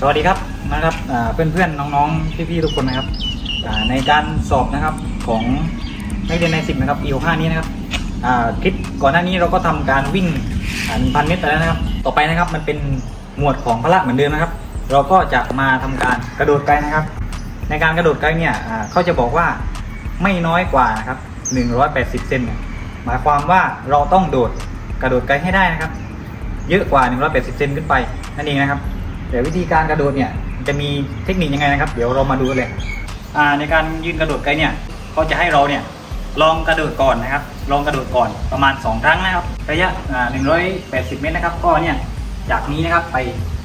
สวัสดีครับนะครับเพื่อนเพื่อนๆน้องๆพี่ๆทุกคนนะครับในการสอบนะครับของนักเรียนในสิบนะครับ EO 5นี้นะครับคลิปก่อนหน้านี้เราก็ทำการวิ่งหนึ่งพันเมตรไปแล้วนะครับ ต่อไปนะครับมันเป็นหมวดของพละเหมือนเดิมนะครับ เราก็จะมาทำการกระโดดไกลนะครับ ในการกระโดดไกลเนี่ยเขาจะบอกว่าไม่น้อยกว่านะครับ180เซนเนี่ยหมายความว่าเราต้องโดดกระโดดไกลให้ได้นะครับ เยอะกว่า 180 เซนขึ้นไปนั่นเองนะครับ แต่วิธีการกระโดดเนี่ยจะมีเทคนิคยังไงนะครับ เดี๋ยวเรามาดูกันเลยอ่าในการยืนกระโดดไกลเนี่ยเขาจะให้เราเนี่ยลองกระโดดก่อนนะครับ ลองกระโดดก่อนประมาณ 2 ครั้งนะครับระยะอ่า180 เมตรนะครับ ก็เนี่ยจากนี้นะครับไป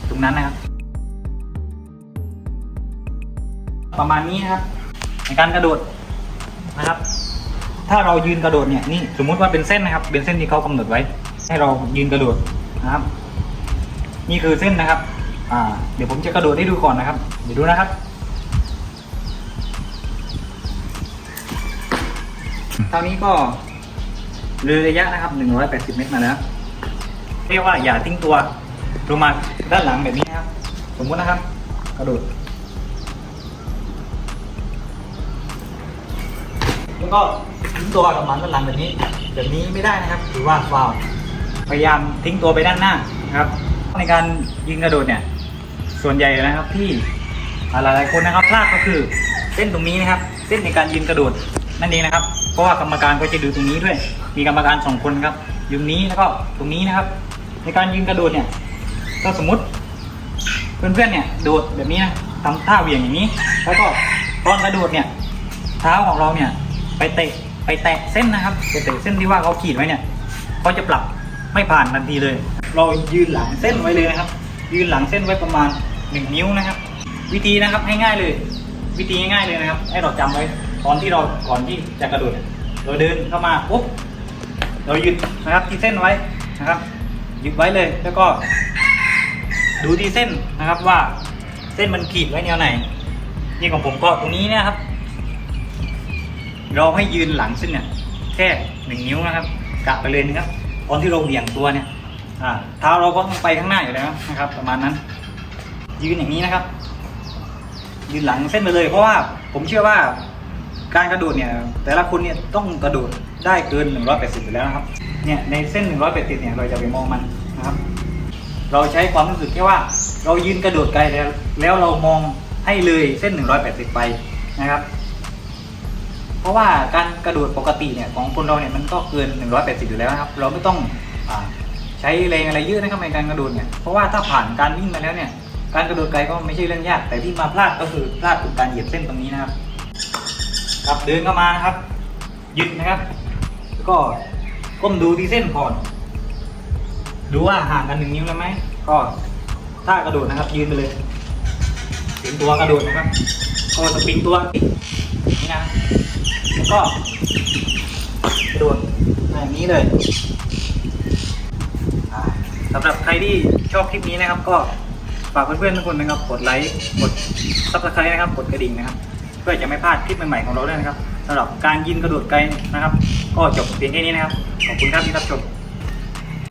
ตรงนั้นนะครับ ประมาณนี้นะครับ ในการกระโดดนะครับ ถ้าเรายืนกระโดดเนี่ยนี่สมมุติว่าเป็นเส้นนะครับ เป็นเส้นที่เขากำหนดไว้ ให้เรายืนกระโดดนะครับ นี่คือเส้นนะครับ อ่า เดี๋ยวผมจะกระโดดให้ดูก่อนนะครับ เดี๋ยวดูนะครับคราวนี้ก็เลยระยะนะครับ 180 เมตรมาแล้ว เรียกว่าอย่าทิ้งตัวลงมาด้านหลังแบบนี้นะครับ สมมุตินะครับ กระโดด แล้วก็ทิ้งตัวกับมันด้านหลังแบบนี้ แบบนี้ไม่ได้นะครับ ถือว่าฟาวพยายามทิ้งตัวไปด้านหน้านะครับ ในการยิงกระโดดเนี่ย ส่วนใหญ่นะครับที่อ่าหลายๆคนนะครับพลาดก็คือเส้นตรงนี้นะครับ เส้นในการยืนกระโดดนั่นเองนะครับ เพราะว่ากรรมการก็จะดูตรงนี้ด้วย มีกรรมการสองคนครับยืนนี้แล้วก็ตรงนี้นะครับ ในการยืนกระโดดเนี่ยถ้าสมมติเพื่อนๆเนี่ยโดดแบบนี้นะทำท่าเหวี่ยงอย่างนี้ แล้วก็ตอนกระโดดเนี่ยเท้าของเราเนี่ยไปเตะไปแตะเส้นนะครับไปแตะเส้นที่ว่าเขาขีดไว้เนี่ยเขาจะปรับไม่ผ่านทันทีเลย เรายืนหลังเส้นไว้เลยนะครับ ยืนหลังเส้นไว้ประมาณ หนึ่งนิ้วนะครับ วิธีนะครับง่ายๆเลย วิธีง่ายๆเลยนะครับ ให้เราจำไว้ตอนที่เราก่อนที่จะกระโดดเราเดินเข้ามาปุ๊บเราหยุดนะครับที่เส้นไว้นะครับหยุดไว้เลยแล้วก็ดูที่เส้นนะครับว่าเส้นมันขีดไว้แนวไหน นี่ของผมก็ตรงนี้นะครับ เราให้ยืนหลังเส้นเนี่ยแค่หนึ่งนิ้วนะครับกะไปเลยนะครับตอนที่เราเหวี่ยงตัวเนี่ยอ่าเท้าเราก็ต้องไปข้างหน้าอยู่แล้วนะครับ ประมาณนั้น ยืนอย่างนี้นะครับ ยืนหลังเส้นไปเลยเพราะว่าผมเชื่อว่าการกระโดดเนี่ยแต่ละคนเนี่ยต้องกระโดดได้เกิน 180อยู่แล้วนะครับเนี่ยในเส้น 180เนี่ยเราจะไปมองมันนะครับ เราใช้ความรู้สึกแค่ว่า เรายืนกระโดดไกลแล้ว แล้วเรามองให้เลยเส้น 180 ไปนะครับ เพราะว่าการกระโดดปกติเนี่ยของคนเราเนี่ยมันก็เกิน 180 อยู่แล้วนะครับ เราไม่ต้องอใช้แรงอะไรเยอะนะครับในการกระโดดเนี่ยเพราะว่าถ้าผ่านการวิ่งมาแล้วเนี่ย การกระโดดไกลก็ไม่ใช่เรื่องยาก แต่ที่มาพลาดก็คือพลาดตรงการเหยียบเส้นตรงนี้นะครับครับเดินเข้ามานะครับ ยืนนะครับ แล้วก็ก้มดูที่เส้นก่อน ดูว่าห่างกันหนึ่งนิ้วแล้วไหม ก็ถ้ากระโดดนะครับ ยืนไปเลยถึงตัวกระโดดนะครับ ก็สปริงตัวนี่นะ แล้วก็กระโดดอย่างนี้เลยสำหรับใครที่ชอบคลิปนี้นะครับก็ ฝากเพื่อนๆทุกคนนะครับ กดไลค์ กดซับสไครต์นะครับ กดกระดิ่งนะครับ เพื่อจะไม่พลาดคลิปใหม่ๆของเราด้วยนะครับสำหรับการยิงกระโดดไกลนะครับ ก็จบเพียงแค่นี้นะครับ ขอบคุณครับที่รับชม